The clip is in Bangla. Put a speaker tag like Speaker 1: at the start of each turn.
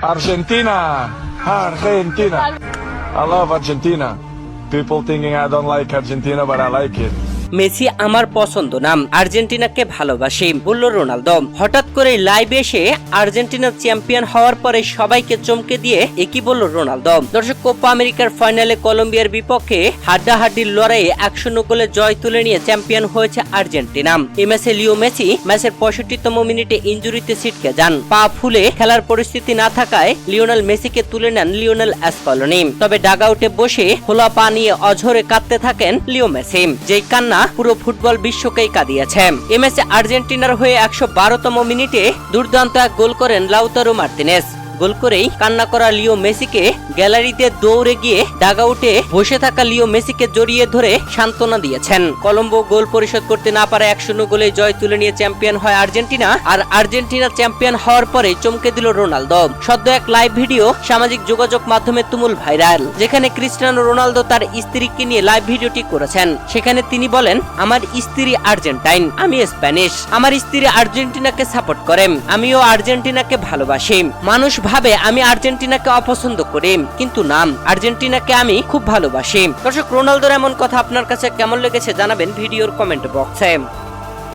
Speaker 1: Argentina! Argentina! I love Argentina. People thinking I don't like Argentina, but I like it.
Speaker 2: Messi আমার পছন্দ নাম। আর্জেন্টিনাকে ভালোবাসি, বলল রোনালদো। হঠাৎ করে লাইভ এসে আর্জেন্টিনা চ্যাম্পিয়ন হওয়ার পরে সবাইকে চমকে দিয়ে একই বলল রোনালদো। দর্শক কোপা আমেরিকার ফাইনালে কলম্বিয়ার বিপক্ষে হাড্ডাহাড্ডির লড়াইয়ে এক শূন্য গোলে জয় তুলে নিয়ে চ্যাম্পিয়ন হয়েছে আর্জেন্টিনা। এই ম্যাচে লিও মেসি ম্যাচের পঁয়ষট্টিতম মিনিটে ইঞ্জুরিতে ছিটকে যান। পা ফুলে খেলার পরিস্থিতি না থাকায় লিওনেল মেসিকে তুলে নেন লিওনেল অ্যাসকলনি। তবে ডাগআউটে বসে খোলা পা নিয়ে অঝরে কাঁদতে থাকেন লিও মেসি। যেই কান্না পুরো ফুটবল বিশ্বকেই কাঁদিয়েছে। এম ম্যাচে আর্জেন্টিনার হয়ে একশো বারোতম মিনিটে দুর্দান্ত এক গোল করেন লাউতারো মার্তিনেস। গোল করেই কান্না করা লিও মেসিকে গ্যালারিতে দৌড়ে গিয়ে ডাগাউটে বসে থাকা লিও মেসিকে জড়িয়ে ধরে সান্ত্বনা দিয়েছেন। কলম্বো গোল পরিশোধ করতে না পারে এক শূন্য গোলে জয় তুলে নিয়ে চ্যাম্পিয়ন হয় আর্জেন্টিনা, আর আর্জেন্টিনা চ্যাম্পিয়ন হওয়ার পরে চমকে দিল রোনালদো। সদ্য এক লাইভ ভিডিও সামাজিক যোগাযোগ মাধ্যমে তুমুল ভাইরাল, যেখানে ক্রিস্টিয়ানো রোনালদো তার স্ত্রীকে নিয়ে লাইভ ভিডিওটি করেছেন। সেখানে তিনি বলেন, আমার স্ত্রী আর্জেন্টাইন, আমি স্প্যানিশ। আমার স্ত্রী আর্জেন্টিনাকে সাপোর্ট করে আমিও আর্জেন্টিনাকে ভালোবাসি। মানুষ ভাবে আমি আর্জেন্টিনাকে অপছন্দ করি, কিন্তু নাম আর্জেন্টিনাকে আমি খুব ভালোবাসি। দর্শক, রোনালদোর এমন কথা আপনার কাছে কেমন লেগেছে জানাবেন ভিডিওর কমেন্ট বক্সে।